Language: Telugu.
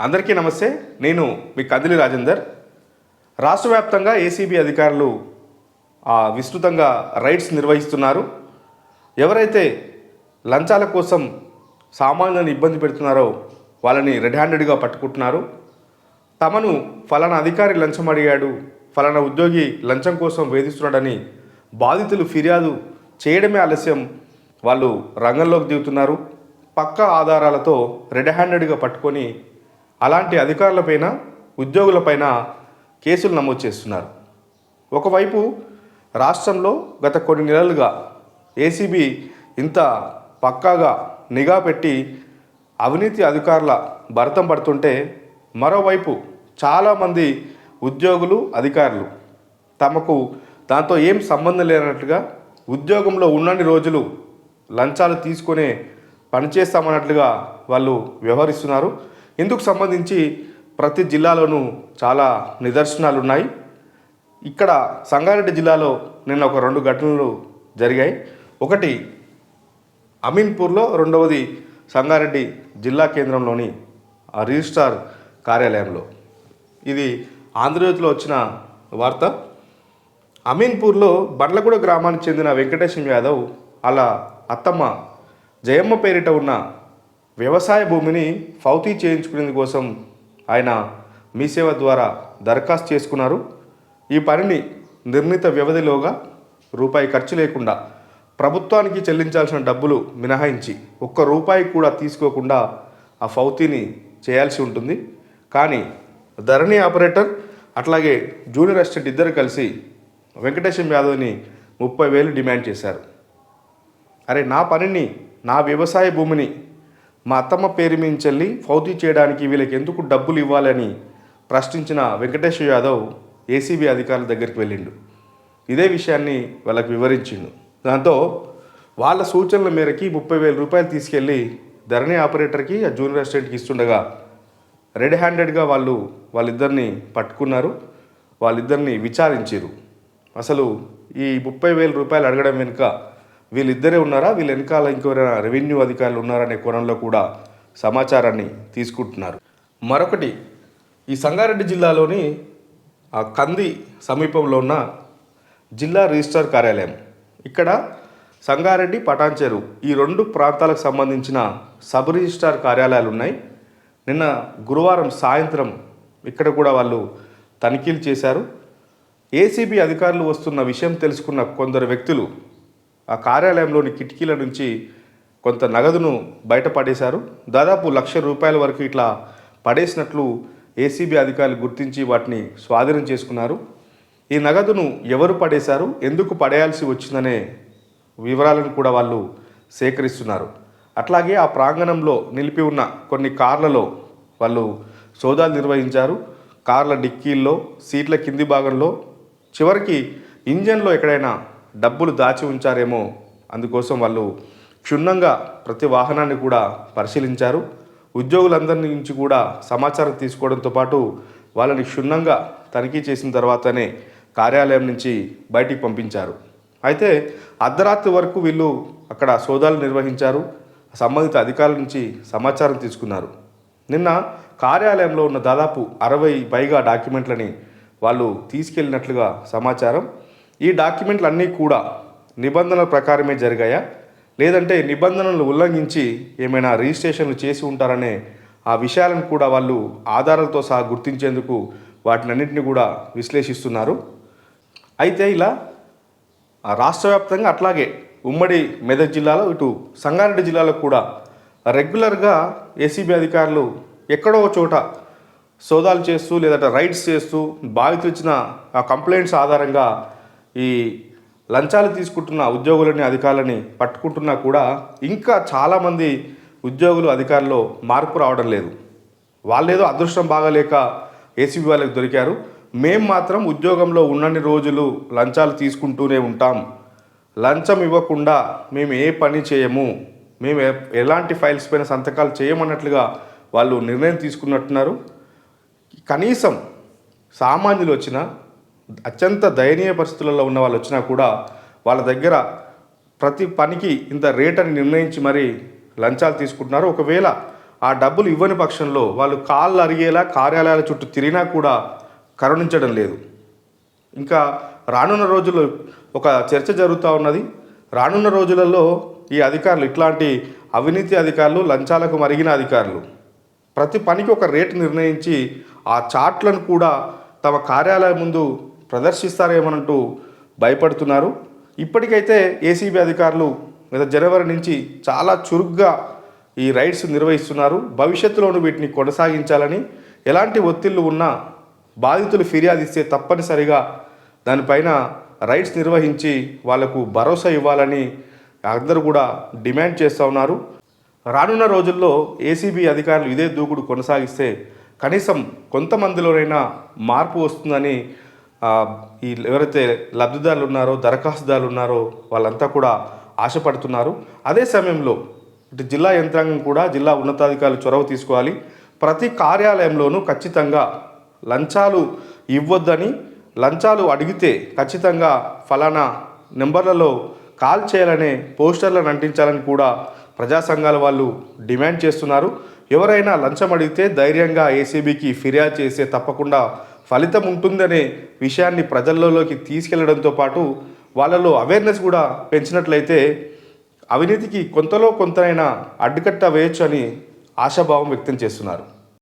అందరికీ నమస్తే. నేను మీ కదిలి రాజేందర్. రాష్ట్ర వ్యాప్తంగా ఏసీబీ అధికారులు ఆ, విస్తృతంగా రైడ్స్ నిర్వహిస్తున్నారు. ఎవరైతే లంచాల కోసం సామాన్యులను ఇబ్బంది పెడుతున్నారో వాళ్ళని రెడ్ హ్యాండెడ్గా పట్టుకుంటున్నారు. తమను ఫలానా అధికారి లంచం అడిగాడు ఫలానా ఉద్యోగి లంచం కోసం వేధిస్తున్నాడని బాధితులు ఫిర్యాదు చేయడమే ఆలస్యం వాళ్ళు రంగంలోకి దిగుతున్నారు. పక్క ఆధారాలతో రెడ్ హ్యాండెడ్గా పట్టుకొని అలాంటి అధికారులపైన ఉద్యోగులపైన కేసులు నమోదు చేస్తున్నారు. ఒకవైపు రాష్ట్రంలో గత కొన్ని నెలలుగా ఏసీబీ ఇంత పక్కాగా నిఘా పెట్టి అవినీతి అధికారుల భరతం పడుతుంటే మరోవైపు చాలామంది ఉద్యోగులు అధికారులు తమకు దాంతో ఏం సంబంధం లేనట్టుగా ఉద్యోగంలో ఉన్నన్ని రోజులు లంచాలు తీసుకునే పనిచేస్తామన్నట్లుగా వాళ్ళు వ్యవహరిస్తున్నారు. ఇందుకు సంబంధించి ప్రతి జిల్లాలోనూ చాలా నిదర్శనాలు ఉన్నాయి ఇక్కడ సంగారెడ్డి జిల్లాలో నిన్న ఒక రెండు ఘటనలు జరిగాయి. ఒకటి అమీన్పూర్లో రెండవది సంగారెడ్డి జిల్లా కేంద్రంలోని ఆ రిజిస్ట్రార్ కార్యాలయంలో. ఇది ఆంధ్రజ్యోతిలో వచ్చిన వార్త. అమీన్పూర్లో బండ్లగూడ గ్రామానికి చెందిన వెంకటేశం యాదవ్ అలా అత్తమ్మ జయమ్మ పేరిట ఉన్న వ్యవసాయ భూమిని ఫౌతీ చేయించుకునేందు కోసం ఆయన మీ సేవ ద్వారా దరఖాస్తు చేసుకున్నారు. ఈ పనిని నిర్ణీత వ్యవధిలోగా రూపాయి ఖర్చు లేకుండా ప్రభుత్వానికి చెల్లించాల్సిన డబ్బులు మినహాయించి ఒక్క రూపాయి కూడా తీసుకోకుండా ఆ ఫౌతీని చేయాల్సి ఉంటుంది. కానీ ధరణి ఆపరేటర్ అట్లాగే జూనియర్ అసిస్టెంట్ ఇద్దరు కలిసి వెంకటేశం యాదవ్ని ముప్పై వేలు డిమాండ్ చేశారు. అరే నా పనిని నా వ్యవసాయ భూమిని మా అత్తమ్మ పేరు మించెల్లి ఫౌతీ చేయడానికి వీళ్ళకి ఎందుకు డబ్బులు ఇవ్వాలని ప్రశ్నించిన వెంకటేశ్వర యాదవ్ ఏసీబీ అధికారుల దగ్గరికి వెళ్ళిండు. ఇదే విషయాన్ని వాళ్ళకి వివరించిండు. దాంతో వాళ్ళ సూచనల మేరకి ముప్పై వేల రూపాయలు తీసుకెళ్ళి ధరణి ఆపరేటర్కి ఆ జూనియర్ అసిస్టెంట్కి ఇస్తుండగా రెడ్ హ్యాండెడ్గా వాళ్ళు వాళ్ళిద్దరిని పట్టుకున్నారు. వాళ్ళిద్దరిని విచారించారు అసలు ఈ ముప్పై వేల రూపాయలు అడగడం వెనుక వీళ్ళిద్దరే ఉన్నారా? వీళ్ళ వెనకాల ఇంకెవరైనా రెవెన్యూ అధికారులు ఉన్నారనే కోణంలో కూడా సమాచారాన్ని తీసుకుంటున్నారు. మరొకటి ఈ సంగారెడ్డి జిల్లాలోని ఆ కంది సమీపంలో ఉన్న జిల్లా రిజిస్ట్రార్ కార్యాలయం. ఇక్కడ సంగారెడ్డి పటాన్చెరు ఈ రెండు ప్రాంతాలకు సంబంధించిన సబ్ రిజిస్ట్రార్ కార్యాలయాలు ఉన్నాయి. నిన్న గురువారం సాయంత్రం ఇక్కడ కూడా వాళ్ళు తనిఖీలు చేశారు. ఏసీబీ అధికారులు వస్తున్న విషయం తెలుసుకున్న కొందరు వ్యక్తులు ఆ కార్యాలయంలోని కిటికీల నుంచి కొంత నగదును బయటపడేశారు. దాదాపు లక్ష రూపాయల వరకు ఇట్లా పడేసినట్లు ఏసీబీ అధికారులు గుర్తించి వాటిని స్వాధీనం చేసుకున్నారు. ఈ నగదును ఎవరు పడేశారు? ఎందుకు పడేయాల్సి వచ్చిందనే వివరాలను కూడా వాళ్ళు సేకరిస్తున్నారు. అట్లాగే ఆ ప్రాంగణంలో నిలిపి ఉన్న కొన్ని కార్లలో వాళ్ళు సోదాలు నిర్వహించారు. కార్ల డిక్కీల్లో సీట్ల కింది భాగంలో చివరికి ఇంజన్లో ఎక్కడైనా డబ్బులు దాచి ఉంచారేమో అందుకోసం వాళ్ళు క్షుణ్ణంగా ప్రతి వాహనాన్ని కూడా పరిశీలించారు. ఉద్యోగులందరి నుంచి కూడా సమాచారం తీసుకోవడంతో పాటు వాళ్ళని క్షుణ్ణంగా తనిఖీ చేసిన తర్వాతనే కార్యాలయం నుంచి బయటికి పంపించారు. అయితే అర్ధరాత్రి వరకు వీళ్ళు అక్కడ సోదాలు నిర్వహించారు. సంబంధిత అధికారుల నుంచి సమాచారం తీసుకున్నారు. నిన్న కార్యాలయంలో ఉన్న దాదాపు అరవై పైగా డాక్యుమెంట్లని వాళ్ళు తీసుకెళ్ళినట్లుగా సమాచారం ఈ డాక్యుమెంట్లు అన్నీ కూడా నిబంధనల ప్రకారమే జరిగాయా? లేదంటే నిబంధనలు ఉల్లంఘించి ఏమైనా రిజిస్ట్రేషన్లు చేసి ఉంటారనే ఆ విషయాలను కూడా వాళ్ళు ఆధారాలతో సహా గుర్తించేందుకు వాటినన్నింటినీ కూడా విశ్లేషిస్తున్నారు. అయితే ఇలా రాష్ట్ర వ్యాప్తంగా అట్లాగే ఉమ్మడి మెదక్ జిల్లాలో ఇటు సంగారెడ్డి జిల్లాలో కూడా రెగ్యులర్గా ఏసీబీ అధికారులు ఎక్కడో చోట సోదాలు చేస్తూ లేదంటే రైడ్స్ చేస్తూ బాధితులు ఇచ్చిన ఆ కంప్లైంట్స్ ఆధారంగా ఈ లంచాలు తీసుకుంటున్న ఉద్యోగులని అధికారులని పట్టుకుంటున్నా కూడా ఇంకా చాలామంది ఉద్యోగులు అధికారుల్లో మార్పు రావడం లేదు. వాళ్ళేదో అదృష్టం బాగాలేక ఏసీబీ వాళ్ళకి దొరికారు. మేం మాత్రం ఉద్యోగంలో ఉన్నన్ని రోజులు లంచాలు తీసుకుంటూనే ఉంటాం. లంచం ఇవ్వకుండా మేము ఏ పని చేయము. మేము ఎలాంటి ఫైల్స్ పైన సంతకాలు చేయమన్నట్లుగా వాళ్ళు నిర్ణయం తీసుకున్నట్టున్నారు. కనీసం సామాన్యులు వచ్చిన అత్యంత దయనీయ పరిస్థితులలో ఉన్న వాళ్ళు వచ్చినా కూడా వాళ్ళ దగ్గర ప్రతి పనికి ఇంత రేట్ అని నిర్ణయించి మరి లంచాలు తీసుకుంటున్నారు. ఒకవేళ ఆ డబ్బులు ఇవ్వని పక్షంలో వాళ్ళు కాళ్ళు అరిగేలా కార్యాలయాల చుట్టూ తిరిగినా కూడా కరుణించడం లేదు. ఇంకా రానున్న రోజుల్లో ఒక చర్చ జరుగుతూ ఉన్నది. రానున్న రోజులలో ఈ అధికారులు ఇట్లాంటి అవినీతి అధికారులు లంచాలకు మరిగిన అధికారులు ప్రతి పనికి ఒక రేటు నిర్ణయించి ఆ చాట్లను కూడా తమ కార్యాలయం ముందు ప్రదర్శిస్తారేమనంటూ భయపడుతున్నారు. ఇప్పటికైతే ఏసీబీ అధికారులు గత జనవరి నుంచి చాలా చురుగ్గా ఈ రైడ్స్ నిర్వహిస్తున్నారు. భవిష్యత్తులోనూ వీటిని కొనసాగించాలని ఎలాంటి ఒత్తిళ్ళు ఉన్నా బాధితులు ఫిర్యాదు ఇస్తే తప్పనిసరిగా దానిపైన రైడ్స్ నిర్వహించి వాళ్ళకు భరోసా ఇవ్వాలని అందరూ కూడా డిమాండ్ చేస్తూ ఉన్నారు. రానున్న రోజుల్లో ఏసీబీ అధికారులు ఇదే దూకుడు కొనసాగిస్తే కనీసం కొంతమందిలోనైనా మార్పు వస్తుందని ఈ ఎవరైతే లబ్ధిదారులు ఉన్నారో దరఖాస్తుదారులు ఉన్నారో వాళ్ళంతా కూడా ఆశపడుతున్నారు. అదే సమయంలో ఇటు జిల్లా యంత్రాంగం కూడా జిల్లా ఉన్నతాధికారులు చొరవ తీసుకోవాలి. ప్రతి కార్యాలయంలోనూ ఖచ్చితంగా లంచాలు ఇవ్వొద్దని లంచాలు అడిగితే ఖచ్చితంగా ఫలానా నెంబర్లలో కాల్ చేయాలనే పోస్టర్లను అంటించాలని కూడా ప్రజా సంఘాల వాళ్ళు డిమాండ్ చేస్తున్నారు. ఎవరైనా లంచం అడిగితే ధైర్యంగా ఏసీబీకి ఫిర్యాదు చేస్తే తప్పకుండా ఫలితం ఉంటుందనే విషయాన్ని ప్రజల్లోకి తీసుకెళ్ళడంతో పాటు వాళ్ళలో అవేర్నెస్ కూడా పెంచినట్లయితే అవినీతికి కొంతలో కొంతైనా అడ్డుకట్ట వేయొచ్చు అని ఆశాభావం వ్యక్తం చేస్తున్నారు.